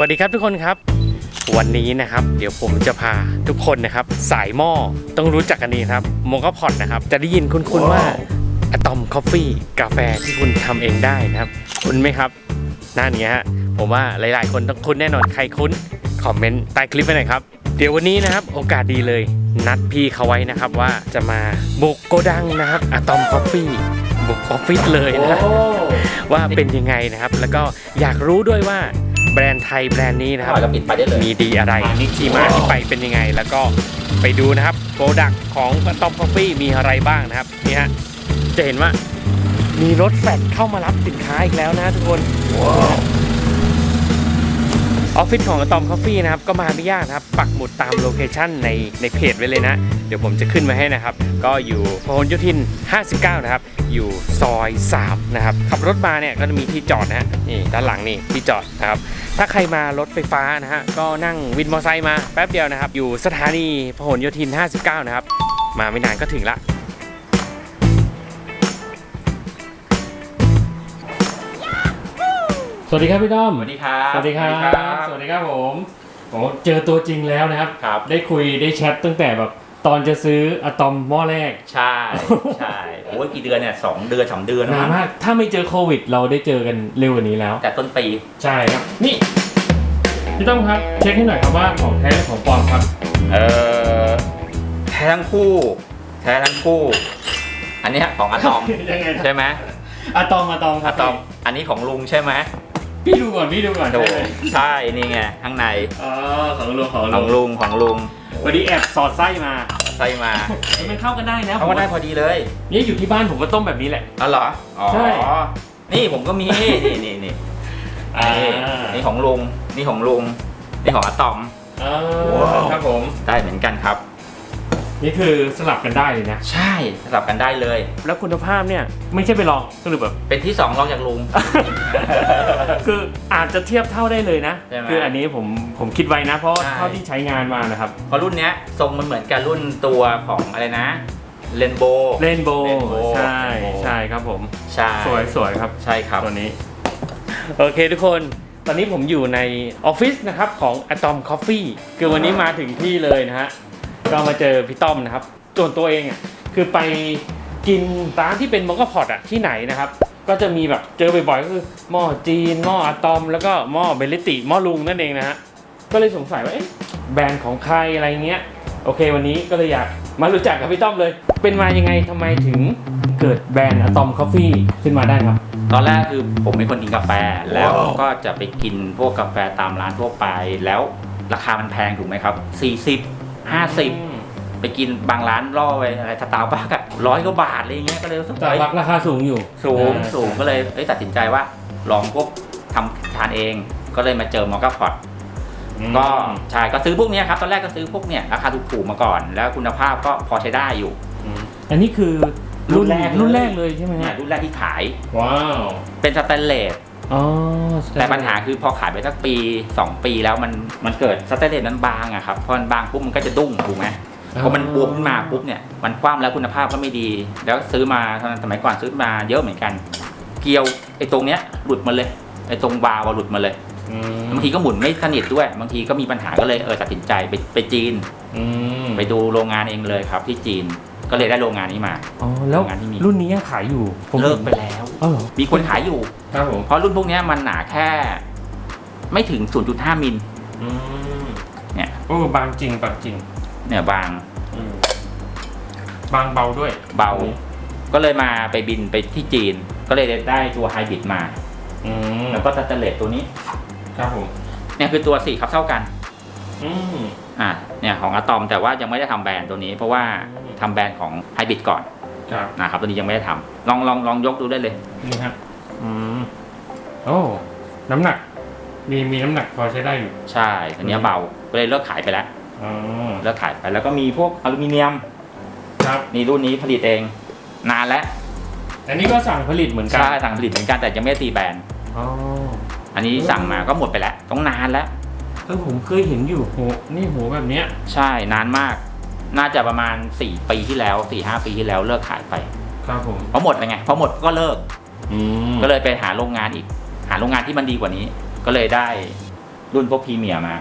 วัสดีครับทุกคนครับ วันนี้นะครับ เดี๋ยวผมจะพาทุกคนนะครับ สายหม้อต้องรู้จักกันดีนะครับโมกพอดนะครับ จะได้ยินคุ้นๆว่าอะตอมคอฟฟี่กาแฟที่คุณทำเองได้นะครับ คุณไหมครับนั่นไงฮะผมว่าหลายๆ คนต้องคุ้นแน่นอนใครคุ้นคอมเมนต์ใต้คลิปไว้หน่อยครับเดี๋ยววันนี้นะครับโอกาสดีเลย นัดพี่เขาไว้นะครับว่าจะมาบุกโกดังนะครับอะตอมคอฟฟี่บุกออฟฟิศเลยนะว่าเป็นยังไงนะครับ แล้วก็อยากรู้ด้วยว่า แบรนด์ไทยแบรนด์นี้นะครับ ก็ปิดไปได้เลย มีดีอะไรที่มาที่ไปเป็นยังไง แล้วก็ไปดูนะครับโปรดักของท็อปคอฟฟี่มีอะไรบ้างนะครับนี่ฮะจะเห็นว่ามีรถแฟดเข้ามารับสินค้าอีกแล้วนะทุกคนออฟฟิศของอะตอมคอฟฟี่นะครับก็มาไม่ยากนะครับ ปักหมุดตามโลเคชั่นในในเพจไว้เลยนะ เดี๋ยวผมจะขึ้นมาให้นะครับ ก็อยู่พหลโยธิน 59 นะครับ อยู่ซอย3นะครับขับรถมาเนี่ยก็จะมีที่จอดนะฮะนี่ด้านหลังนี่ที่จอดนะครับถ้าใครมารถไฟฟ้านะฮะก็นั่งวินมอเตอร์ไซค์มาแป๊บเดียวนะครับ อยู่สถานีพหลโยธิน 59 นะครับ มาไม่นานก็ถึงละสวัสดีครับพี่ต้อม สวัสดีครับ สวัสดีครับ สวัสดีครับผมโอ้เจอตัวจริงแล้วนะครับ ครับ ได้คุยได้แชทตั้งแต่แบบ ตอนจะซื้ออะตอมหม้อแรกใช่ใช่โอ้ยกี่เดือนเนี่ยสองเดือนสามเดือนนานมากถ้าไม่เจอโควิด เราได้เจอกันเร็วกว่านี้แล้ว แต่ต้นปีใช่ครับนี่พี่ต้อมครับเช็คให้หน่อยครับว่าของแท้หรือของปลอมครับ เออแท้ทั้งคู่ แท้ทั้งคู่ อันเนี้ยของอะตอมยังไงนะ ใช่ไหมอะตอมอะตอมครัอะบตอมอันนี้ของลุงใช่ไหมพี่ดูก่อนพี่ดูก่อนโถได้เลยใช่นี่ไงข้างในอ๋อของลุงของของลุงลุงของลุงวันนี้แอบสอดไส้มา ใส่มาเฮ้ยมันเข้ากันได้นะเขาก็ได้พอดีเลยนี่อยู่ที่บ้านผมก็ต้มแบบนี้แหละ อ๋อเหรอ อ๋อ ใช่ นี่ผมก็มี นี่นี่นี่อ่านี่นี่ของลุง นี่ของลุง นี่ของอะตอมอ่าว้าวครับผม ได้เหมือนกันครับ นี่คือสลับกันได้เลยนะ ใช่สลับกันได้เลย แล้วคุณภาพเนี่ยไม่ใช่ไปลองสรุปแบบ เป็นที่สองรองจากลุง คืออาจจะเทียบเท่าได้เลยนะ ใช่ไหมคืออันนี้ผมผมคิดไว้นะ เพราะใช่ เท่าที่ใช้งานมานะครับเพราะรุ่นเนี้ยทรงมันเหมือนกับรุ่นตัวของอะไรนะเลนโบ เล่นโบ Rainbow ใช่ Rainbow ใช่ครับผม ใช่สวยสวยครับ ใช่ครับ ตัวนี้ โอเคทุกคน ตอนนี้ผมอยู่ในออฟฟิศนะครับของ Atom Coffee คือวันนี้มาถึงที่เลยนะฮะ ก็มาเจอพี่ต้อมนะครับส่วนตัวเองอะคือไปกินร้านที่เป็นมอกพอดอะที่ไหนนะครับ ก็จะมีแบบเจอบ่อยๆก็คือหม้อจีนหม้ออะตอม แล้วก็หม้อเบลลิติหม้อลุงนั่นเองนะฮะก็เลยสงสัยว่าเอ๊ะแบรนด์ของใครอะไรเงี้ยโอเค วันนี้ก็เลยอยากมารู้จักกับพี่ต้อมเลย เป็นมายังไงทำไมถึงเกิดแบรนด์อะตอมคอฟฟี่ขึ้นมาได้ครับตอนแรกคือผมเป็นคนกินกาแฟแล้วก็จะไปกินพวกกาแฟตามร้านทั่วไปแล้วราคามันแพงถูกไหมครับ 40 50ไปกินบางร้านล่อไปอะไรสตาร์บัคอะร้อยกว่าบาทอะไรเงี้ยก็เลยรู้สึกแต่เอ้ยรักราคาสูงอยู่ สูงอ่าสูงก็เลยเอ้ยตัดสินใจว่า ลองพวกทำทานเองก็เลยมาเจอมอคค่าพอตก็ใช่ก็ซื้อพวกเนี้ยครับตอนแรกก็ซื้อพวกเนี้ยราคาถูกๆมาก่อน แล้วคุณภาพก็พอใช้ได้อยู่ อันนี้คือรุ่รุ่นนแรกเลยรุ่นแรกเลยใช่ไหมเนี่ยฮะรุ่นแรกที่ขาย ว้าว เป็นสแตนเลส อ๋อแต่ปัญหาคือพอขายไปสักปี 2 ปีแล้วมันมันเกิดสแตนเลสนั้นบางอะครับพอมันบางปุ๊บมันก็จะดุ้งถูกไหมพอมันบวมขึ้นมาปุ๊บเนี่ยมันคว่ำแล้วคุณภาพก็ไม่ดี แล้วซื้อมาตอนนั้นสมัยก่อนซื้อมาเยอะเหมือนกัน เกลียวไอ้ตรงเนี้ยหลุดมาเลยไอ้ตรงวาล์วอะหลุดมาเลยอืมบางทีก็หมุนไม่สนิทด้วยบางทีก็มีปัญหาก็เลยเออตัดสินใจไปไปจีนอืมไปดูโรงงานเองเลยครับที่จีน ก็เลยได้โรงงานนี้มา อ๋อแล้วโรงงานที่มี รุ่นนี้ยังขายอยู่ผมเลิกไปแล้วอ๋อเหรอมีคนขายอยู่ ครับผมเพราะรุ่นพวกเนี้ยมันหนาแค่ ไม่ถึง 0.5 มิล อืมเนี่ย โอ้บางจริงบางจริงเนี่ยบาง อืมบางเบาด้วยเบา ก็เลยมาไปบินไปที่จีน ก็เลยได้ตัวไฮบริดมา อืมแล้วก็สแตนเลสตัวนี้ ครับผมเนี่ยคือตัวสี่ครับเท่ากัน อืมอ่าเนี่ยของอะตอมแต่ว่ายังไม่ได้ทำแบรนด์ตัวนี้ เพราะว่า ทำแบรนด์ของไฮบริดก่อนครับนะครับตัวนี้ยังไม่ได้ทำลองลองลองยกดูได้เลยนี่ฮะอืมโอ้น้ำหนัก มีมีน้ำหนักพอใช้ได้อยู่ใช่อันเนี้ยเบาก็เลยเลิกขายไปแล้วอ๋อเลิกขายไปแล้วก็มีพวกอลูมิเนียม ครับนี่รุ่นนี้ผลิตเอง นานแล้วอันนี้ก็สั่งผลิตเหมือนกันใช่สั่งผลิตเหมือนกันแต่ยังไม่ได้ตีแบรนด์อ๋ออันนี้สั่งมาก็หมดไปแล้วต้องนานแล้วเออผมเคยเห็นอยู่โหนี่โหแบบเนี้ย ใช่นานมาก น่าจะประมาณ 4 ปีที่แล้ว4ี่หปีที่แล้วเลิกขายไปครับผมเพราะหมดไปไงเพราะหมดก็เลิกอืมก็เลยไปหาโรงงานอีก หาโรงงานที่มันดีกว่านี้ ก็เลยได้รุ่นพวกพรีเมียร์มา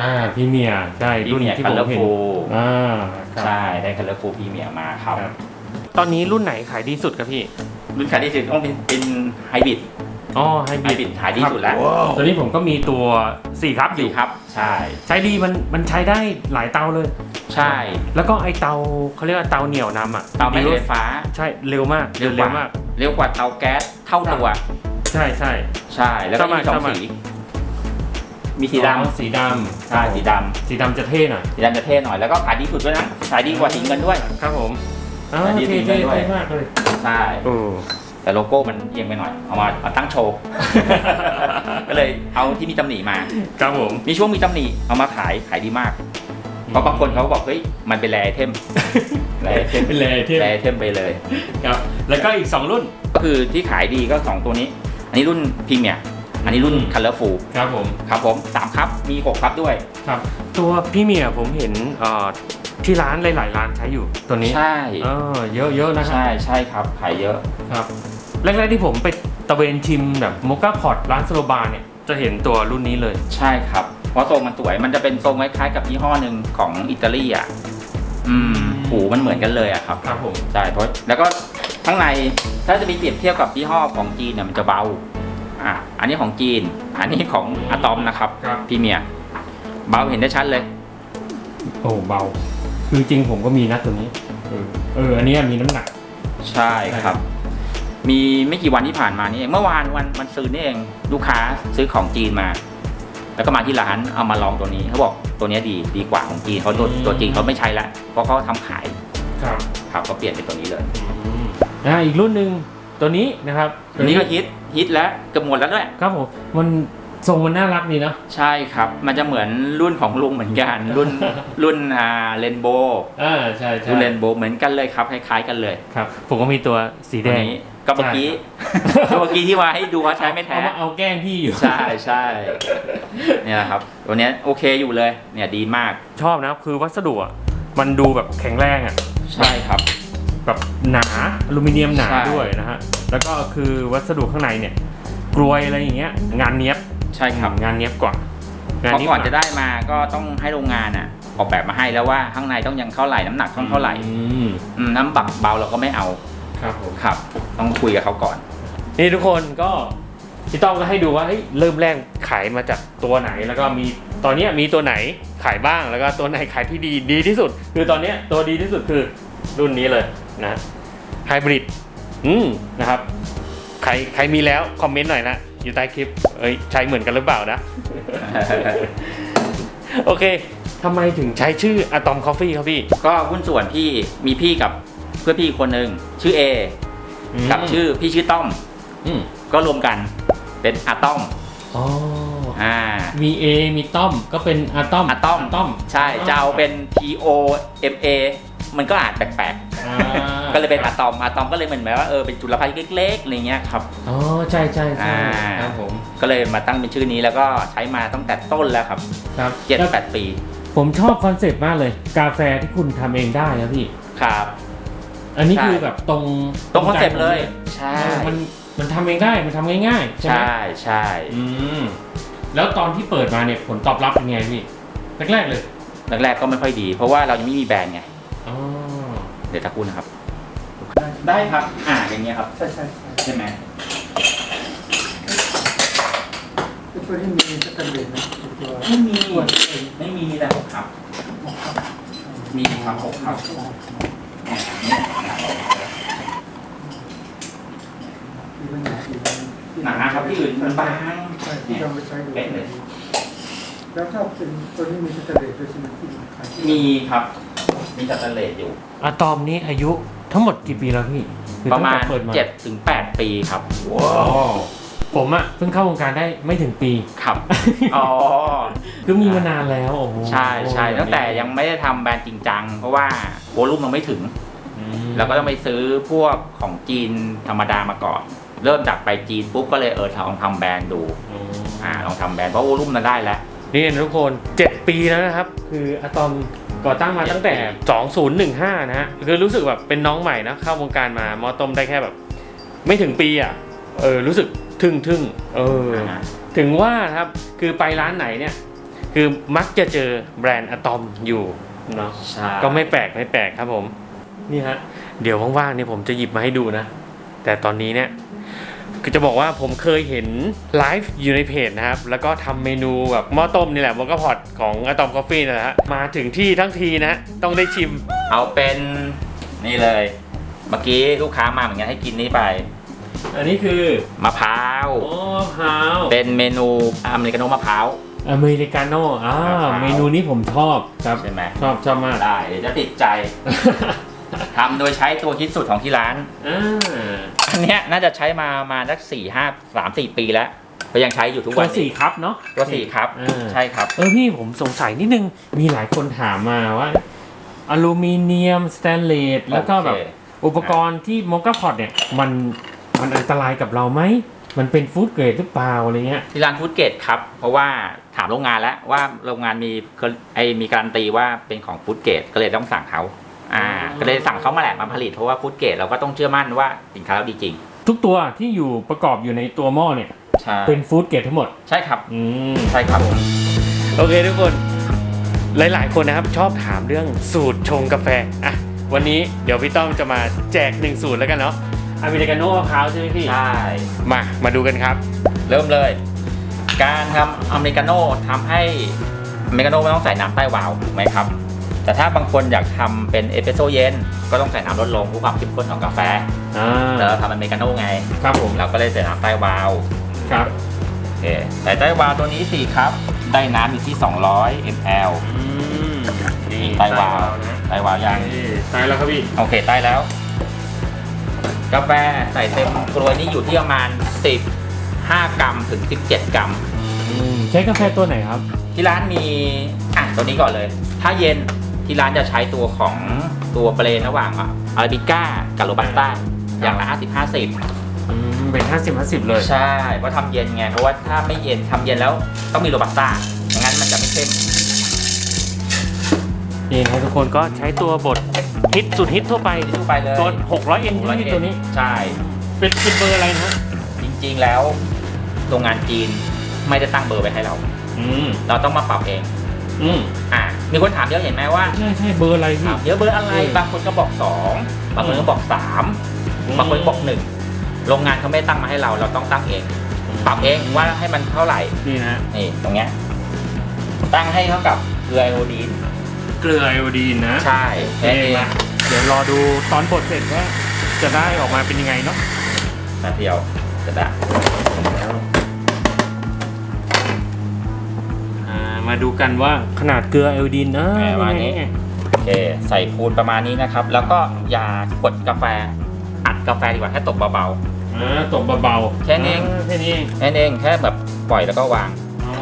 อ่าพรีเมียร์ใช่พรีรุ่นเมียร์ที่คัผลมเลอร์เห็นฟูอ่าครับ ใช่ได้คัลเลอร์ฟูพรีเมียร์มาครับ ครับ ตอนนี้รุ่นไหนขายดีสุดครับพี่ รุ่นขายดีสุดต้องเป็นเป็นไฮบริด อ๋อไฮไฮบริดขายดีสุดแล้วตอนนี้ผมก็มีตัว4ครับอสี่ยู่ ครับ ใช่ ใช้ดีมันมันใช้ได้หลายเตาเลย ใช่แล้วก็ไอเตาเขาเรียกว่าเตาเหนี่ยวนำอะเตาแม่เหล็กไฟฟ้า ใช่เร็วมากเร็วกเร็ว่าวมาก เร็วกว่าเตาแก๊สเท่าตัว ใช่ใช่ ใช่ แล้วก็สมัมียสองสมัยสี มีสีดอ๋อสีดำำใช่สีดำสีดำจะเท่หน่อยสีดำจะเท่หน่อย แล้วก็ขายดีสุดด้วยนะ ขายดีกว่าสีเงินด้วย ครับผมอ๋ออันนี้เท่ดีเท่ด้วย เท่มากเลย ใช่ โอ้ แต่โลโก้มันเอียงไปหน่อย เอามาเอาตั้งโชว์ ก็เลยเอาที่มีตำหนิมา ครับผม มีช่วงมีตำหนิเอามาขายขายดีมาก เพราะบางคนเขาบอกเฮ้ยมันเป็นแรไอเทมแรไอเทมเป็นเลยเท่แรไอเทมไปเลย ครับ แล้วก็อีก 2 รุ่น ก็คือที่ขายดีก็สองตัวนี้ อันนี้รุ่นพรีเมียร์ อันนี้รุ่นอืมคัลเลอร์ฟูครับผม ครับผมสามครับ มีหกครับด้วย ครับ ตัวพี่เมียผมเห็นเอ่อที่ร้านหลาย ๆ ร้านใช้อยู่ตัวนี้ ใช่เออเยอะเยอะนะครับ ใช่ใช่ครับ ขายเยอะ ครับ แรกๆที่ผมไปตะเวนชิมแบบโมกาพอตร้านสโลบาร์เนี่ยจะเห็นตัวรุ่นนี้เลย ใช่ครับ เพราะทรงมันสวยมันจะเป็นทรงคล้ายๆกับยี่ห้อหนึ่งของอิตาลีอะอืมหูมันเหมือนกันเลยอะครับครับผมใช่เพราะแล้วก็ข้างในถ้าจะมีเปรียบเทียบกับยี่ห้อของจีนเนี่ยมันจะเบาอะอันนี้ของจีน อันนี้ของอะตอมนะครับครับพรีเมียร์เบาเห็นได้ชัดเลย โอ้เบา คือจริงผมก็มีนะตัวนี้ เออเอออันเนี้ยมีน้ำหนัก ใช่ครับ มีไม่กี่วันที่ผ่านมานี่เองเมื่อวานวันวันซื้อนี่เองลูกค้าซื้อของจีนมา แล้วก็มาที่ร้านเอามาลองตัวนี้เขาบอกตัวเนี้ยดีดีกว่าของจีนเขาตัวอืม ตัวจีนเขาไม่ใช้แล้วเพราะเขาทำขายครับครับก็เปลี่ยนเป็นตัวนี้เลยอ่าอีกรุ่นหนึ่งตัวนี้นะครับตัวนี้ก็ฮิตฮิตแล้วเกือบหมดแล้วด้วยครับผมมันทรงมันน่ารักดีเนาะใช่ครับ มันจะเหมือนรุ่นของลุงเหมือนกันรุ่นรุ่นอ่าเรนโบอ่าใช่ใช่รุ่นเรนโบเหมือนกันเลยครับคล้ายๆกันเลย ครับผมก็มีตัวสีแดตัวงนี้ ก็เมื่อกี้ตัวเมื่อกี้ที่ว่าให้ดูว่าใช้ไม่แท้ เอามาเอาแกล้งพี่อยู่ ใช่ใช่เนี่ยแหละครับตัวเนี้ยโอเคอยู่เลย เนี่ยดีมาก ชอบนะคือวัสดุอะมันดูแบบแข็งแรงอะ ใช่ครับ แบบหนาอลูมิเนียมหนาใช่ ด้วยนะฮะ แล้วก็คือวัสดุข้างในเนี่ยกลวยอะไรอย่างเงี้ย งานเนี้ยบใช่ครับ งานเนี้ยบกว่างานเพราะนี้ก่อนจะได้มาก็ต้องให้โรงงานอะ ออกแบบมาให้แล้วว่าข้างในต้องยังเท่าไหร่น้ำหนักต้องเท่าไหร่อืม อืมน้ำบักเบาเราก็ไม่เอา ครับผมครับ ต้องคุยกับเขาก่อน นี่ทุกคนก็พี่ต้องก็ให้ดูว่าเฮ้ยเริ่มแรกขายมาจากตัวไหน แล้วก็มีตอนเนี้ยมีตัวไหนขายบ้างแล้วก็ตัวไหนขายที่ดีดีที่สุด คือตอนเนี้ยตัวดีที่สุดคือรุ่นนี้เลยนะไฮบริดอืมนะครับ ใครใครมีแล้วคอมเมนต์หน่อยนะอยู่ใต้คลิปเอ้ยใช้เหมือนกันหรือเปล่านะ โอเคทำไมถึงใช้ชื่อ Atom Coffee ครับพี่ ก็หุ้นส่วนที่มีพี่กับ เพื่อนพี่คนหนึ่งชื่อเอกับชื่อพี่ชื่อต้อมอืมก็รวมกันเป็นอะตอมอ๋ออ่ามี A มีต้อมก็เป็นอะตอมอะตอมต้อมใช่จะเอาเป็น T O M A มันก็อ่านแปลกๆก็เลยเป็นอะตอมอะตอมก็เลยเหมือนแบบว่าเออเป็นจุลภัยเล็กๆอะไรเงี้ยครับอ๋อใช่ใช่ใช่อ่าครับผมก็เลยมาตั้งเป็นชื่อนี้แล้วก็ใช้มาตั้งแต่ต้นแล้วครับครับเจ็ดแล้วแปดปี ผมชอบคอนเซปต์มากเลย กาแฟที่คุณทำเองได้นะพี่ครับ อันนี้ใช่คือแบบตรงตรงคอนเซ็ปต์เลยใจใช่ผมเลยมันมันทำเองได้มันทำง่ายๆ ใช่ไหมใช่ใช่อืมแล้วตอนที่เปิดมาเนี่ยผลตอบรับเป็นไงพี่แรกๆเลยแรกๆก็ไม่ค่อยดี เพราะว่าเรายังไม่มีแบรนด์ไงอ๋อเดี๋ยวตะกูนะครับ ได้ครับ อ่าอย่างเงี้ยครับ ใช่ใช่ใช่ใช่ไหมไอ้ตัวที่มีสแตนเลสนะไอ้ตัวไม่มีตัวเองไม่มีมีแต่หกครับ มีครับหกครับมีปัญ หาอีกหนาครับที่อื่นมันบางใช่ที่เราไปใช้ดูเป๊ะเลยแล้วถ้าเป็นตัวนี้มีสแตนเลสด้วยใช่ไหมที่ขายที่มีครับ มีสแตนเลสอยู่อะตอมนี้อายุทั้งหมดกี่ปีแล้วพี่คือประมาณตั้งแต่เปิดมาเจ็ดถึงแปดปีครับว้าวผมอะเพิ่งเข้าวงการได้ไม่ถึงปี ครับอ๋อคือมีมานานแล้วโอ้โหใช่ใช่ตั้งแต่ยังไม่ได้ทำแบรนด์จริงจัง เพราะว่าโวลุ่มเราไม่ถึงอืม แล้วก็ต้องไปซื้อพวกของจีนธรรมดามาก่อน เริ่มจากไปจีนปุ๊บก็เลยเออลองทำแบรนด์ดูอืมอ่าลองทำแบรนด์เพราะโวลุ่มเราได้แล้วนี่ทุกคน 7 ปีแล้วนะครับ คืออะตอมก่อตั้งมาตั้งแต่ 2015 นะฮะคือรู้สึกแบบเป็นน้องใหม่นะเข้าวงการมามอต้มได้แค่แบบ ไม่ถึงปีอะเออรู้สึกทึ่งทึ่งๆเอออ่าถึงว่าครับคือไปร้านไหนเนี่ย คือมักจะเจอแบรนด์อะตอมอยู่เนาะใช่ก็ไม่แปลกไม่แปลกครับผม นี่ฮะ เดี๋ยวว่างๆเนี่ยผมจะหยิบมาให้ดูนะ แต่ตอนนี้เนี่ยคือจะบอกว่าผมเคยเห็นไลฟ์อยู่ในเพจนะครับ แล้วก็ทำเมนูแบบหม้อต้มนี่แหละมอก็พอดของอะตอมกาแฟนั่นแหละฮะมาถึงที่ทั้งทีนะ ต้องได้ชิม เอาเป็นนี่เลย เมื่อกี้ลูกค้ามาเหมือนกันให้กินนี้ไปอันนี้คือมะพร้าว โอ้พร้าวเป็นเมนูอเมริกาโน่มะพร้าว อเมริกาโน่อ่ามะพร้าวเมนูนี้ผมชอบครับใช่ไหมชอบชอบมากได้เดี๋ยวจะติดใจ ทำโดยใช้ตัวคิดสุดของที่ร้าน อ่าอันเนี้ยน่าจะใช้มามาสักสี่ห้าสามสี่ปีแล้วก็ยังใช้อยู่ทุกตัวัวนสี่นี้ครับเนาะ ตัวสี่ครับ อ่า ใช่ครับ เออพี่ผมสงสัยนิดนึง มีหลายคนถามมาว่า อลูมิเนียมสแตนเลสแล้วก็แบบโอเค อุปกรณ์ที่มอก a พอดเนี่ย มันมันอันตรายกับเราไหม มันเป็นฟู้ดเกรดหรือเปล่าอะไรเงี้ย ที่ร้านฟู้ดเกตครับ เพราะว่าถามโรงงานแล้วว่าโรงงานมีไอมีการันตีว่าเป็นของฟู้ดเกตก็เลยต้องสั่งเขา อ่าอ๋อก็เลยสั่งเขามาแหละมาผลิตเพราะว่าฟู้ดเกตเราก็ต้องเชื่อมั่นว่าสินค้าเราดีจริง ทุกตัวที่อยู่ประกอบอยู่ในตัวหม้อเนี่ย ใช่เป็นฟู้ดเกรดทั้งหมด ใช่ครับ อืม ใช่ครับโอเคทุกคน หลายๆ คนนะครับชอบถามเรื่องสูตรชงกาแฟ อะ วันนี้เดี๋ยวพี่ต้อมจะมาแจกหนึ่งสูตรแล้วกันเนาะ อเมริกาโน่มะพร้าวใช่ไหมพี่ ใช่ มา มาดูกันครับ เริ่มเลย การทำอเมริกาโน่ทำให้อเมริกาโน่ไม่ต้องใส่น้ำใต้วาล์วถูกไหมครับ แต่ถ้าบางคนอยากทำเป็นเอสเปรสโซ่เย็นก็ต้องใส่น้ำลดลงเพื่อความเข้มข้นของกาแฟอ่าแต่เราทำอเมริกาโน่ไง ครับผมเราก็เลยใส่น้ำใต้วาล์วครับโอเคใส่ใต้วาล์วตัวนี้สิครับ ได้น้ำอยู่ที่ 200 ml อืมนี่ใต้วาล์วนะใต้วาล์วยังนี่ใต้แล้วครับพี่ โอเคใต้แล้ว กาแฟใส่เต็มกรวยนี้อยู่ที่ประมาณ15กรัมถึง 17 กรัมอืมใช้กาแฟตัวไหนครับ ที่ร้านมีอะตัวนี้ก่อนเลย ถ้าเย็น ที่ร้านจะใช้ตัวของตัวเปรนระหว่างอาราบิก้ากับโรบัสต้าอย่างละ50 50อืมเป็น 50 50 เลย ใช่เพราะทำเย็นไง เพราะว่าถ้าไม่เย็นทำเย็นแล้วต้องมีโรบัสต้าไม่งั้นมันจะไม่เข้มนี่นะครับทุกคนก็ใช้ตัวบดฮิตสุดฮิตทั่วไปทั่วไปเลยตัว600 N ใช่ไหมพี่ตัวนี้ ใช่ เป็นเป็นเบอร์อะไรนะจริงๆแล้วโรงงานจีนไม่ได้ตั้งเบอร์ไว้ให้เรา อืมเราต้องมาปรับเอง อืมอะมีคนถามเยอะเห็นไหมว่าใช่ใช่เบอร์อะไรพี่ ถามเยอะเบอร์อะไรเออบางคนก็บอกสองบางคนก็บอกสามบางคนก็บอกหนึ่งโรงงานเขาไม่ได้ตั้งมาให้เรา เราต้องตั้งเองปรับเองว่าให้มันเท่าไหร่นี่นะนี่ตรงเนี้ยตั้งให้เท่ากับเกลือไอโอดีนเกลือไอโอดีนนะใช่แค่เองนี้นะเดี๋ยวรอดูตอนบดเสร็จว่าจะได้ออกมาเป็นยังไงเนาะแป๊บเดียวจะได้ มาดูกันว่าขนาดเกลือไอโอดีนนะแหมวันนี้ไงโอเค ใส่พูนประมาณนี้นะครับ แล้วก็อย่ากดกาแฟ อัดกาแฟดีกว่าแค่ตบเบาอ่าตบเบาๆแค่นี้เองอ่าแค่นี้เองๆแค่นั้นเองแค่แบบปล่อยแล้วก็วางอ่า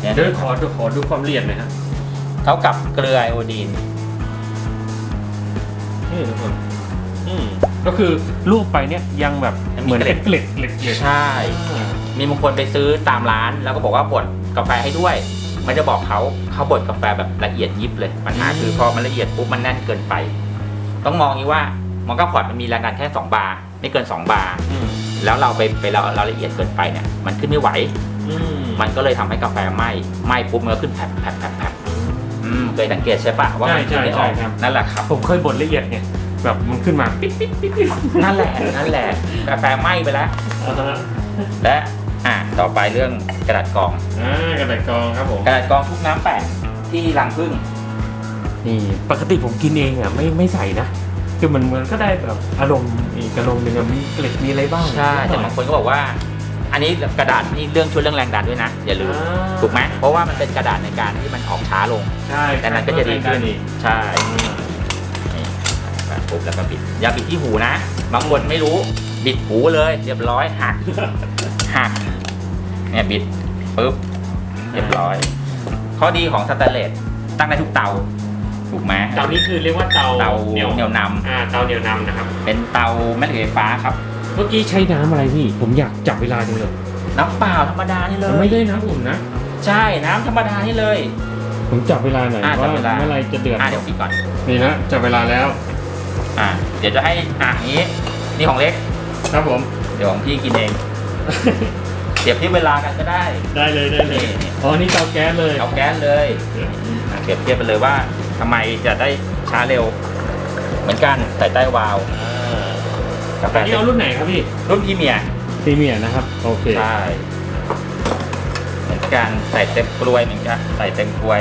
เนี่ยเดี๋ยวขอดูขอดูความละเอียดหน่อยฮะเท่ากับเกลือไอโอดีนนี่ทุกคนอืมก็คือลูกไปเนี่ยยังแบบเหมือนเป็นเกล็ดเกล็ดเกล็ดใช่อ่ามีบางคนไปซื้อตามร้านแล้วก็บอกว่าบด กาแฟให้ด้วยไม่ได้บอกเขาเขาบดกาแฟแบบละเอียดยิบเลยปัญหาคือพอมันละเอียดปุ๊บมันแน่นเกินไป ต้องมองอย่างนี้ว่ามองก็พอร์ตมันมีแรงดันแค่ 2 บาร์ไม่เกิน 2 บาร์อืมแล้วเราไปไปเราเราละเอียดเกินไปเนี่ยมันขึ้นไม่ไหวอืมมันก็เลยทำให้กาแฟไหม้ไหม้ปุ๊บมันก็ขึ้นแผลบแผลบแผลบแผลบอืมเคยสังเกตใช่ปะว่ามันขึ้นไม่ออกนั่นแหละครับผมเคยบดละเอียดไงแบบมันขึ้นมาปิ๊ดปิ๊ดปิ๊ดปิ๊ดนั่นแหละนั่นแหละกาแฟไหม้ไปแล้วอ่าฮะและ อะต่อไปเรื่องกระดาษกรอง อ่ากระดาษกรองครับผม กระดาษกรองทุกน้ำแปะที่รังผึ้งนี่ปกติผมกินเองอะไม่ไม่ใส่นะ คือมันมันก็ได้แบบอารมณ์อีกอารมณ์หนึ่งอะมีเกล็ดมีอะไรบ้างใช่แต่บางคนก็บอกว่า อันนี้กระดาษนี่เรื่องช่วยเรื่องแรงดันด้วยนะ อย่าลืมอ่าถูกไหมเพราะว่ามันเป็นกระดาษในการที่มันออกช้าลง ใช่แต่นั้นก็จะดีขึ้นอีกใช่นี่แบบปุ๊บแล้วก็บิด อย่าบิดที่หูนะ บางคนไม่รู้บิดหูเลย เรียบร้อยหักหัก เนี่ยบิดปุ๊บเรียบร้อย ข้อดีของสแตนเลสตั้งได้ทุกเตาถูกไหมเตานี้คือเรียกว่าเตาเตาเหนียวเหนียวนอ่าเตาเหนียวนำนะครับำเป็นเตาแม่เหล็กไฟฟ้าครับ เมื่อกี้ใช้น้ำอะไรพี่ ผมอยากจับเวลาจังเลยน้ำเปล่าธรรมดานี่เลมันยไม่ได้น้ำอุ่นนะ ใช่น้ำธรรมดานี่เลย ผมจับเวลาหน่อยอ่าว่าจับเวลาเมื่อไหรจะเดือดอะเดี๋ยวปิดก่อนนี่นะจับเวลาแล้ว อะเดี๋ยวจะให้อะอย่างนี้นี่ของเล็ก ครับผม เดี๋ยวของพี่กินเอง เสียบเทียบเวลากันก็ได้ ได้เลยได้เลยนี่ อ๋อนี่เตาแก๊สเลยเอาแก๊สเลยอะเปรียบเทียบไปเลยว่าทำไมจะได้ช้าเร็ว เหมือนกันใส่ใต้วาล์วกาแฟอันนี้เอารุ่นไหนครับพี่รุ่นพรีเมียร์พรีเมียร์นะครับ โอเคใช่เหมือนกันใส่เต็มกลวยเหมือนกันใส่เต็มกลวย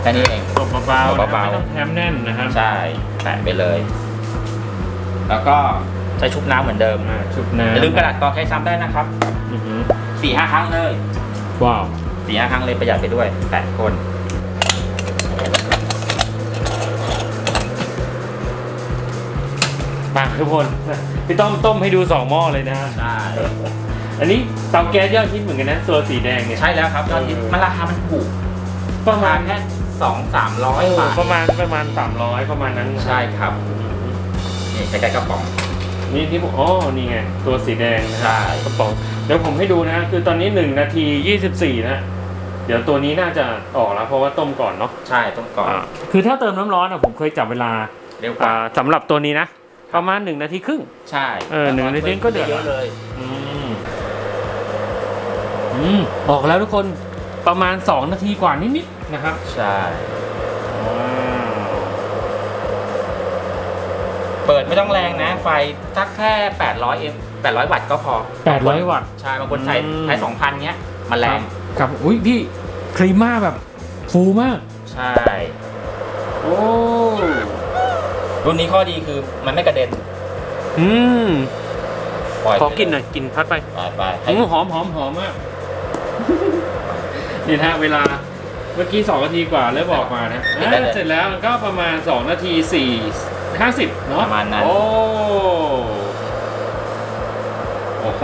แค่นี้เอง ตบเบาๆนะครับเบาๆไม่ต้องแถมแน่นนะครับ ใช่แตะไปเลย แล้วก็ ใช้ชุบน้ำเหมือนเดิมอ่าชุบน้ำอย่าลืมกระดาษกรองใช้ซ้ำได้นะครับอือหือสี่ห้าครั้งเลยว้าว สี่ห้าครั้งเลยประหยัดไปด้วยแปดคนมาทุกคน พี่ต้อมต้มให้ดูสองหม้อเลยนะฮะใช่อันนี้เตาแก๊สยอดฮิตเหมือนกันนะตัวสีแดงเนี่ย ใช่แล้วครับยอดฮิตมันราคามันถูกประมาณแค่สองสามร้อยเออบาทประมาณประมาณ300ประมาณนั้นนะใช่ครับนี่ใช้กระป๋อง นี่ที่ผมอ๋อนี่ไงตัวสีแดงนะใช่กระป๋องเดี๋ยวผมให้ดูนะคือตอนนี้ 1 นาที 24 นะ เดี๋ยวตัวนี้น่าจะออกแล้วเพราะว่าต้มก่อนเนาะใช่ต้องก่อนอ่าคือถ้าเติมน้ำร้อนอะผมเคยจับเวลาเร็วกว่าอ่าสำหรับตัวนี้นะ ประมาณ 1 นาทีครึ่ง ใช่เออหนึ่งนาทีก็เดือดเยอะเลยอืมอืมออกแล้วทุกคนประมาณ 2 นาทีกว่านิดๆนะครับ ใช่ ปิดไม่ต้องแรงนะ ไฟสักแค่ 800เอ็ม800 วัตต์ก็พอ800 วัตต์ใช่บางคนใส่อืมใช้2,000เงี้ยมันแรงครับอุ้ยพี่ครีมม่าแบบฟูมาก ใช่โอ้รุ่นนี้ข้อดีคือมันไม่กระเด็น อืมปล่อยขอกินหน่อยกินพัดไปไปไปให้อืมหอมหอมหอมมากนี่นะฮะเวลาเมื่อกี้สองนาทีกว่าแล้วบอกมานะอ่าเสร็จแล้วมันก็ประมาณสองนาทีสี่ ห้าสิบเนาะประมาณนั้น โอ้โอ้โห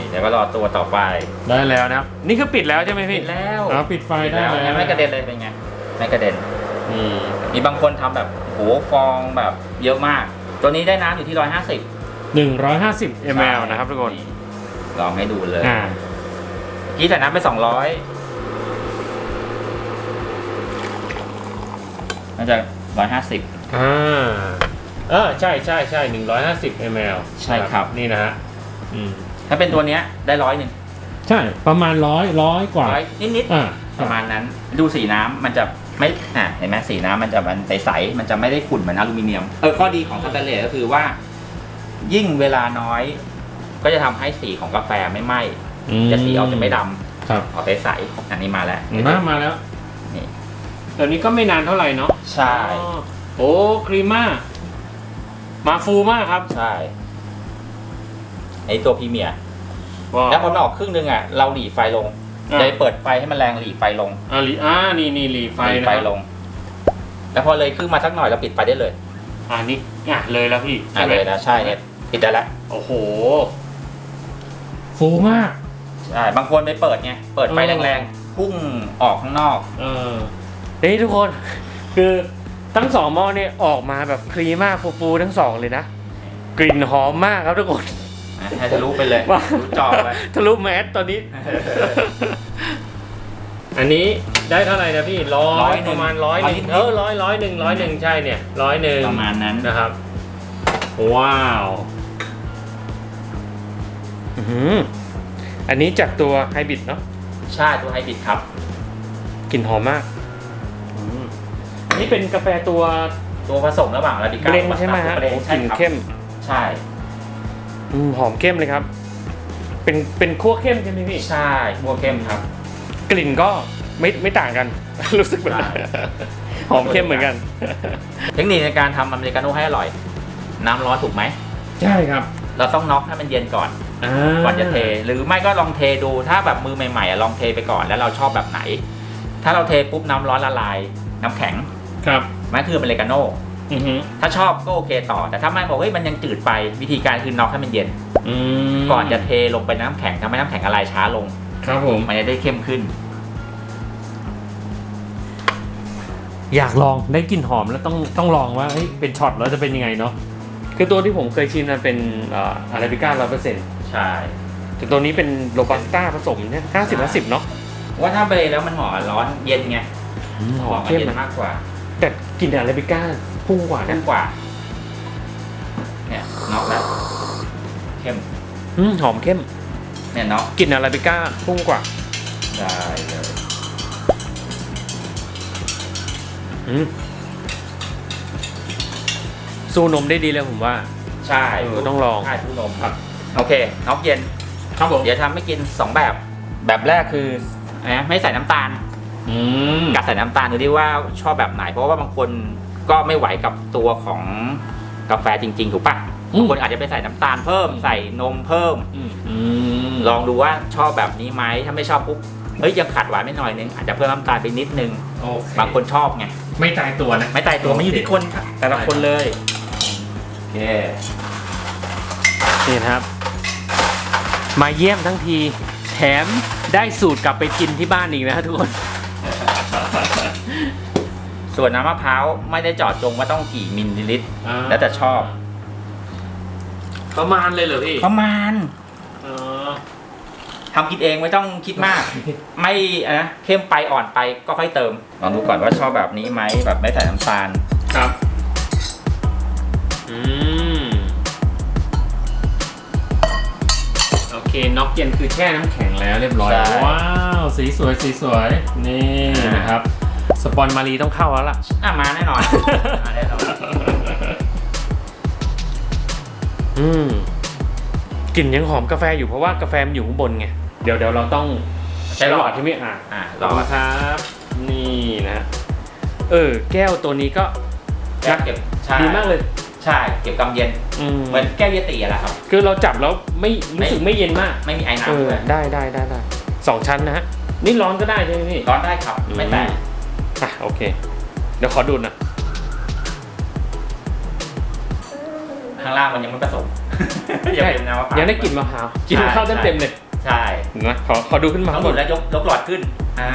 นี่เดี๋ยวก็รอตัวต่อไปได้แล้วนะครับ นี่คือปิดแล้วใช่ไหมพี่ปิดแล้วอ๋อปิดไฟได้แล้วแล้วไม่กระเด็นเลยเป็นไง ไม่กระเด็น นี่มีบางคนทำแบบโหฟองแบบเยอะมาก ตัวนี้ได้น้ำอยู่ที่150หนึ่งร้อยห้าสิบมลนะครับทุกคนลองให้ดูเลยอ่ากี้ใส่น้ำไป200น่าจะ150อ่า เออใช่ใช่ใช่หนึ่งร้อยห้าสิบมลใช่ครับ นี่นะฮะอืมถ้าเป็นตัวเนี้ยได้ร้อยหนึ่งใช่ประมาณร้อยร้อยกว่าร้อยนิดอ่าๆประมาณนั้น ดูสีน้ำมันจะไม่อะเห็นไหมสีน้ำมันจะมันใสๆมันจะไม่ได้ขุ่นเหมือนอลูมิเนียมเออข้อดีของสแตนเลสก็คือว่า ยิ่งเวลาน้อย ก็จะทำให้สีของกาแฟไม่ไหม้จะสีออกจะไม่ดำครับออกใสๆอันนี้มาแล้ว มามาแล้วนี่ ตัวนี้ก็ไม่นานเท่าไหร่เนาะใช่ อ๋อ โอ้ครีมม่ามาฟูมากครับใช่ไอตัวพรีเมียร์ว้าวแล้วพอมันออกครึ่งหนึงอะเราหลีไฟลงอะเลยเปิดไฟให้มันแรงหลีไฟลงอ่าลีอ่านี่นี่หลีไฟหลีนะไฟครับลง แล้วพอเลยครึ่งมาสักหน่อยเราปิดไฟได้เลยอ่านี่อะเลยแล้วพี่อะใช่ไหมเลยนะใช่เนี่ยปิดได้แล้วโอ้โห ฟูมาก ใช่บางคนไปเปิดไงเปิดไฟเออ แรงๆพุ่งออกข้างนอก เออเฮ้ยทุกคน คือ ทั้งสองหม้อเนี่ยออกมาแบบครีมมากฟูๆทั้งสองเลยนะ กลิ่นหอมมากครับทุกคนนะให้ทะลุไปเลยว้าทะลุจอไปทะลุแมสตอนนี้ อันนี้ได้เท่าไหร่นะพี่ร้อร้อยยหนึ่งประมาณร้อยหนึ่งร้อยนิดๆเออร้อยร้อยหนึ่งร้อยหนึ่งใช่เนี่ยร้อยหนึ่งประมาณนั้นนะครับ ว้าวอื้อหืออันนี้จากตัวไฮบริดเนาะใช่ตัวไฮบริดครับกลิ่นหอมมากอืมอั นนี่เป็นกาแฟตัว ตัวผสมระหว่างอาราบิก้าเบรนใช่ไหมฮะเบรนโอ้กใช่ลิ่นครับเข้ม ใช่อืมหอมเข้มเลยครับ เป็นเป็นคั่วเข้มใช่ไหมพี่ ใช่บัวเข้มครับ กลิ่นก็ไม่ไม่ต่างกัน รู้สึกแบบนั้นใช่ หอมเข้มเหมือนกัน เทคนิคในการทำอเมริกาโน่ให้อร่อย น้ำร้อนถูกไหม ใช่ครับเราต้องน็อกให้มันเย็นก่อน ก่อนจะเท หรือไม่ก็ลองเทดูถ้าแบบมือใหม่ๆอะลองเทไปก่อนแล้วเราชอบแบบไหน ถ้าเราเทปุ๊บน้ำร้อนละลาย น้ำแข็ง ครับมันคืออเมริกาโน่อือหือถ้าชอบก็โอเคต่อ แต่ถ้าไม่บอกเฮ้ยมันยังจืดไปวิธีการคือน็อกให้มันเย็นอืมก่อนจะเทลงไปน้ำแข็งทำให้น้ำแข็งละลายช้าลง ครับผมมันจะได้เข้มขึ้น อยากลองได้กลิ่นหอมแล้วต้องต้องลองว่าเฮ้ยเป็นช็อตแล้วจะเป็นยังไงเนาะคือตัวที่ผมเคยชิมมันเป็นอาราบิก้าร้อยเปอร์เซ็นต์ใช่แต่ตัวนี้เป็นโรบัสต้าผสมเนี่ยห้าสิบห้าสิบเนาะว่าถ้าเบรแล้วมันเหมาะกับร้อนเย็นไงหเหอมมาะกับเข้มเย็นนะมากกว่า แต่กลิ่นอาราบิก้าพุ่งกว่าพุ่นะงกว่า เนี่ยน็อกแล้วเข้มอืมหอมเข้มเนี่ยเนาะกลิ่นอาราบิก้าพุ่งกว่า ได้เลยอืมสู้นมได้ดีเลยผมว่า ใช่เออต้องลอง ใช่ทุกนมครับ โอเคน็อกเย็นครับผมเดี๋ยวทำให้กิน2แบบ แบบแรกคืออะไรนะไม่ใส่น้ำตาล อืมกัดใส่น้ำตาลดูดิว่าชอบแบบไหน เพราะว่าบางคนก็ไม่ไหวกับตัวของกาแฟจริง ๆ ถูกปะบางคนอาจจะไปใส่น้ำตาลเพิ่มใส่นมเพิ่มอืมอืมลองดูว่าชอบแบบนี้ไหมถ้าไม่ชอบปุ๊บเฮ้ยยังขาดหวานไม่หน่อยนึงอาจจะเพิ่มน้ำตาลไปนิดนึงโอเคบางคนชอบไงไม่ตายตัวนะไม่ตายตัวไม่อยู่ที่คนครับแต่ละคนเลยโอเคนี่นะครับ มาเยี่ยมทั้งที แถมได้สูตรกลับไปกินที่บ้านอีกนะทุกคน ส่วนน้ำมะพร้าวไม่ได้เจอดจงว่าต้องกี่มิลลิลิตรแล้วแต่ชอบ ประมาณเลยเหรอพี่ประมาณอ๋อทำกินเองไม่ต้องคิดมาก ไม่อะนะเข้มไปอ่อนไปก็ค่อยเติมลองดูก่อนว่าชอบแบบนี้ไหมแบบไม่ใส่น้ำตาลครับ อืม โอเค น็อกเย็นคือแช่น้ำแข็งแล้วเรียบร้อยใช่ว้าว สีสวย สีสวย นี่อ่านนะครับ สปอนมารีต้องเข้าแล้วล่ะ อะมาแน่นอน มาแน่นอนอืมกลิ่นยังหอมกาแฟอยู่เพราะว่ากาแฟมันอยู่ข้างบนไง เดี๋ยวเดี๋ยวเราต้องใช้หลอดที่ไม่อะอะหหลลออดดครับ นี่นะ เออ แก้วตัวนี้ก็แก้วเก็บใช่ดีมากเลย ใช่ เก็บกำเย็นอืมเหมือนแก้วเยติอะแหละครับ คือเราจับแล้วไม่รู้สึกไม่เย็นมาก ไม่มีไอ้เออน้ำด้วยได้ได้ได้ได้สองชั้นนะฮะ นี่ร้อนก็ได้ใช่ไหมพี่ ร้อนได้ครับ ไม่แตก อะโอเค เดี๋ยวขอดูหนะข้างล่างมันยังไม่ผสมยังเป็นน้ำมะพร้าวยังได้กลิ่นมะพร้าวกินใช่ข้าวเต็มเต็มๆเลย ใช่เห็นะขอขอดูขึ้นมาต้อข้างงบดูดนแล้วยกยกหลอดขึ้น อ่า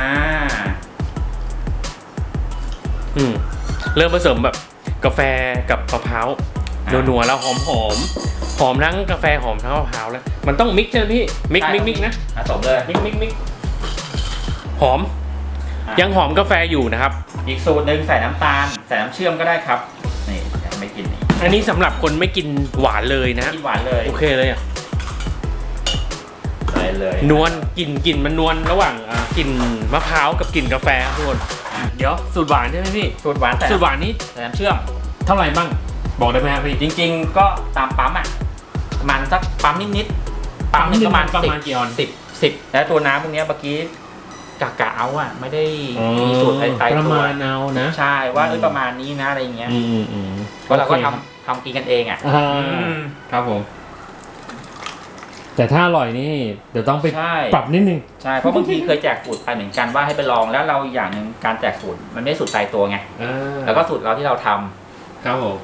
อืม เริ่มผสมแบบกาแฟกับมะพร้าวอ่านัวๆแล้วหอมหอมหอมทั้งกาแฟหอมทั้งมะพร้าวแล้ว มันต้องมิกซ์ใช่ไหมพี่ มิกซ์มิกซ์มิกซ์นะผสมเลย มิกซ์มิกซ์มิกซ์หอมอะ ยังหอมกาแฟอยู่นะครับ อีกสูตรหนึ่งใส่น้ำตาล ใส่น้ำเชื่อมก็ได้ครับ นี่ยังไม่กินนี่อันนี้สำหรับคนไม่กินหวานเลยนะกินหวานเลยโอเคเลยอะใส่เลยนวลกลิ่นกลิ่นมันนวลระหว่างอ่ากลิ่นมะพร้าวกับกลิ่นกาแฟครับทุกคนเดี๋ยวสูตรหวานใช่ไหมพี่สูตรหวานใส่สูตรหวานนี้ใส่น้ำเชื่อม เท่าไหร่บ้าง บอกได้ไหมครับพี่จริงๆก็ตามปั๊มอะประมาณสักปั๊มนิดๆปั๊มหนึงประมาณประสิบมาณกี่ออน สิบสิบแล้วตัวน้ำพวกเนี้ยเมื่อกี้ กะกะเอาอะ ไม่ได้มีสูตรตายปๆระตัวมาณเอานะใช่ว่าเอ้ยอืมประมาณนี้นะอะไรอย่างเงี้ยอืมอืมอืมเพราะเราก็โอคทำทำกินกันเองอะอ่าอืมครับผม แต่ถ้าอร่อยนี่เดี๋ยวต้องไปใช่ปรับนิดนึงใช่เพราะบางทีเคยแจกสูตรไปเหมือนกันว่าให้ไปลองแล้วเราอีกอย่างหนึ่งการแจกสูตรมันไม่ได้สูตรตายตัวไงแล้วก็สูตรเราที่เราทำครับผม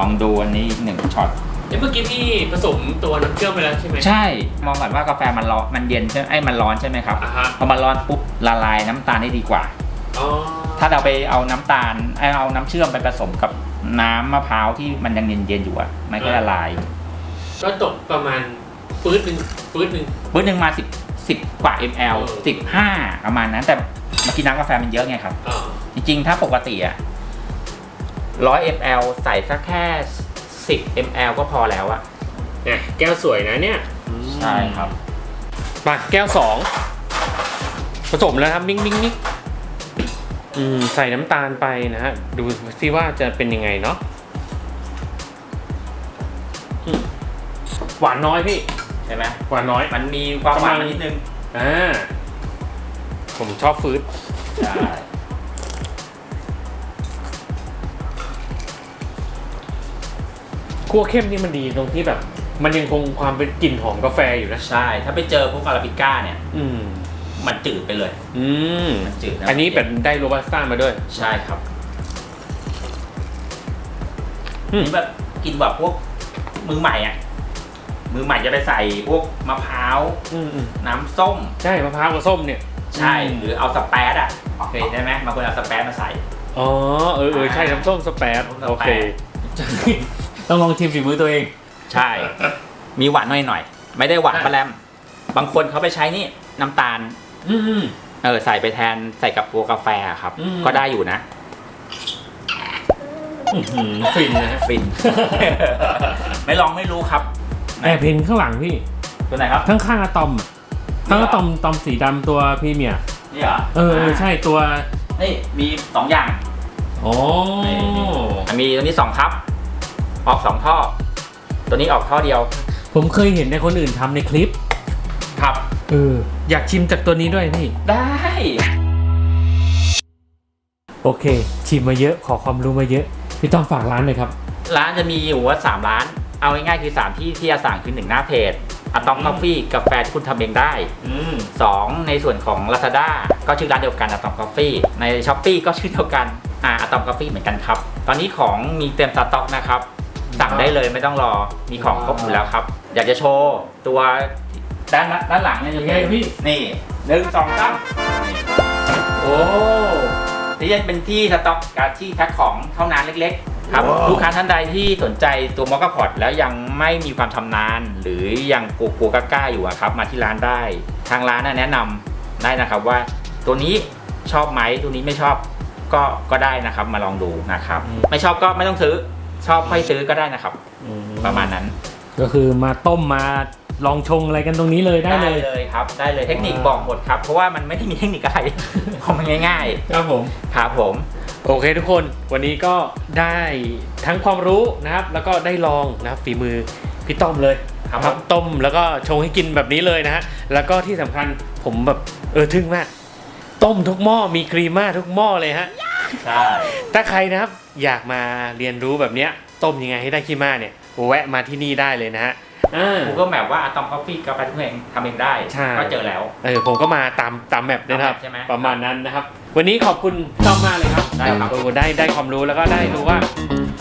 ลองดูอันนี้อีกหนึ่งช็อตเอ้เมื่อกี้พี่ผสมตัวน้ำเชื่อมไปแล้วใช่ไหม ใช่ มองก่อนว่ากาแฟมันร้อนมันเย็นใช่ไหมไอ้ยมันร้อนใช่ไหมครับ อ่าฮะ พอมันร้อนปุ๊บละลายน้ำตาลได้ดีกว่า อ๋อถ้าเราไปเอาน้ำตาลไอ้เอาน้ำเชื่อมไปผสมกับน้ำมะพร้าวที่มันยังเย็นๆอยู่อะมันก็ละลายก็ตกประมาณปื๊ดหนึ่งปื๊ดหนึ่งปื้นหนึ่งมาสิบสิบกว่า ml เออสิบห้าประมาณนั้น แต่เมื่อกี้น้ำกาแฟมันเยอะไงครับ อ่าจริงๆ ถ้าปกติอะ ร้อย ml ใส่สักแค่สิบ ml ก็พอแล้วอะเนี่ยแก้วสวยนะเนี่ยใช่ครับมาแก้วสองผสมแล้วครับ มิ้งมิ้งมิ้งอืมใส่น้ำตาลไปนะฮะ ดูซิว่าจะเป็นยังไงเนาะอืมหวานน้อยพี่ใช่ไหมหวานน้อยมันมีความหวานประมาณมานิดนึงอ่าผมชอบฟื้ดใช่ คั่วเข้มนี่มันดีตรงที่แบบ มันยังคงความเป็นกลิ่นหอมกาแฟอยู่นะใช่ ถ้าไปเจอพวกอาราบิก้าเนี่ย อืมมันจืดไปเลย อืมมันจืดะอันนี้แบบได้โรบัสต้ามาด้วย ใช่ครับอืมนี่แบบกินแบบพวกมือใหม่อะ มือใหม่จะไปใส่พวกมะพร้าวอืมอืมน้ำส้ม ใช่มะพร้าวกับส้มเนี่ย ใช่อืมหรือเอาสเปซอะเคยได้ไหมบางคนเอาสเปซมาใส่อ๋อเออเออใช่น้ำส้มสแปดน้ำส้มสแปดโอเค ต้องลองชิมฝีมือตัวเอง ใช่ มีหวานหน่อยหน่อยๆไม่ได้หวานปลาแรมบางคนเขาไปใช้นี่น้ำตาลอืมอืมเออใส่ไปแทนใส่กับตัวกาแฟอะครับ อืม ก็ได้อยู่นะ อื้อหือฟินนะฮะ ฟิน ไม่ลองไม่รู้ครับแอบเห็นข้างหลังพี่ ตัวไหนครับข้างๆอะตอมอะข้างอะตอมตอมสีดำตัวพรีเมียร์นี่เหรอเออเออใช่ตัว นี่มีสองอย่าง โอ้ มีตัวนี้สองครับ ออกสองท่อ ตัวนี้ออกท่อเดียวผมเคยเห็นในคนอื่นทำในคลิป ครับ เออ อยากชิมจากตัวนี้ด้วยพี่ ได้ โอเค ชิมมาเยอะ ขอความรู้มาเยอะ พี่ต้องฝากร้านเลยครับ ร้านจะมีอยู่ว่าสามร้าน เอาง่ายๆคือสามที่ที่จะสั่งคือหนึ่งหน้าเพจอะตอมอืมกาแฟกาแฟที่คุณทำเองได้ อืมสองในส่วนของ Lazada ก็ชื่อร้านเดียวกันอะตอมกาแฟใน s h อ p e e ก็ชื่อเดียวกันอ่าอะตอมกาแฟเหมือนกันครับ ตอนนี้ของมีเต็มสต็อกนะครับ สั่งได้เลยไม่ต้องรอมีของครบอยู่แล้วครับ อยากจะโชว์ตัวด้านด้านหลังเนี่ยจะยังไงเป็นพี่นี่หนึ่งสองสามนี่โอ้ที่จะเป็นที่สต็อกการที่แพ็คของเท่านั้นเล็กๆ ครับว้าวลูกค้าท่านใดที่สนใจตัวมอคพอดแล้วยังไม่มีความชำนาญ หรือยังกลัวๆกล้าๆอยู่อะครับ มาที่ร้านได้ ทางร้านน่ะแนะนำได้นะครับว่า ตัวนี้ชอบไหมตัวนี้ไม่ชอบก็ก็ได้นะครับมาลองดูนะครับ ไม่ชอบก็ไม่ต้องซื้อ ชอบค่อยซื้อก็ได้นะครับประมาณนั้นก็คือมาต้มมาลองชงอะไรกันตรงนี้เลยได้เลย เลยครับ ได้เลยเทคนิคบอกหมดครับ เพราะว่ามันไม่ได้มีเทคนิคอะไร ของมันง่ายครับผม ๆครับผม โอเคทุกคนวันนี้ก็ได้ทั้งความรู้นะครับ แล้วก็ได้ลองนะครับฝีมือพี่ต้อมเลยครับครับต้มแล้วก็ชงให้กินแบบนี้เลยนะฮะแล้วก็ที่สำคัญผมแบบเออทึ่งมาก ต้มทุกหม้อมีครีมมาทุกหม้อเลยฮะ ใช่ ถ้าใครนะครับอยากมาเรียนรู้แบบเนี้ยต้มยังไงให้ได้คีม่าเนี่ยแวะมาที่นี่ได้เลยนะฮะอ่า กูก็แบบว่าอะตอมคอฟฟี่กาแฟทุกเองทำเองได้ ใช่ ก็เจอแล้ว เออผมก็มาตามตามแมปเลยนะครับ ตามแมปใช่ไหมประมาณนั้นนะครับ วันนี้ขอบคุณต้อมมากเลยครับได้ครับโอ้ได้ได้ความรู้แล้วก็ได้รู้ว่า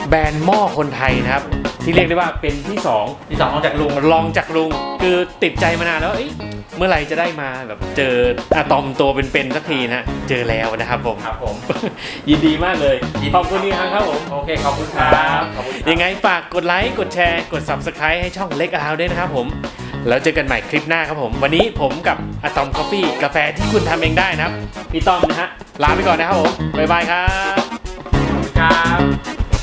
แบรนด์หม้อคนไทยนะครับ ที่เรียกได้ว่าเป็นที่สองที่สองนอกจากลุงลองจากลุงคือติดใจมานานแล้วเอ้ยเมื่อไหร่จะได้มาแบบเจออะตอมตัวเป็นๆสักทีนะเจอแล้วนะครับผม ครับผม ยินดีมากเลยยินดี ขอบคุณนี่ครับผม โอเคขอบคุณครับขอบคุณครับยังไงฝากกดไลค์กดแชร์กด subscribe ให้ช่องเล็กอาวด้วยนะครับผม แล้วเจอกันใหม่คลิปหน้าครับผม วันนี้ผมกับอะตอมกาแฟกาแฟที่คุณทำเองได้นะครับ พี่ต้อมนะฮะลาไปก่อนนะครับผม บ๊ายบายครับครับ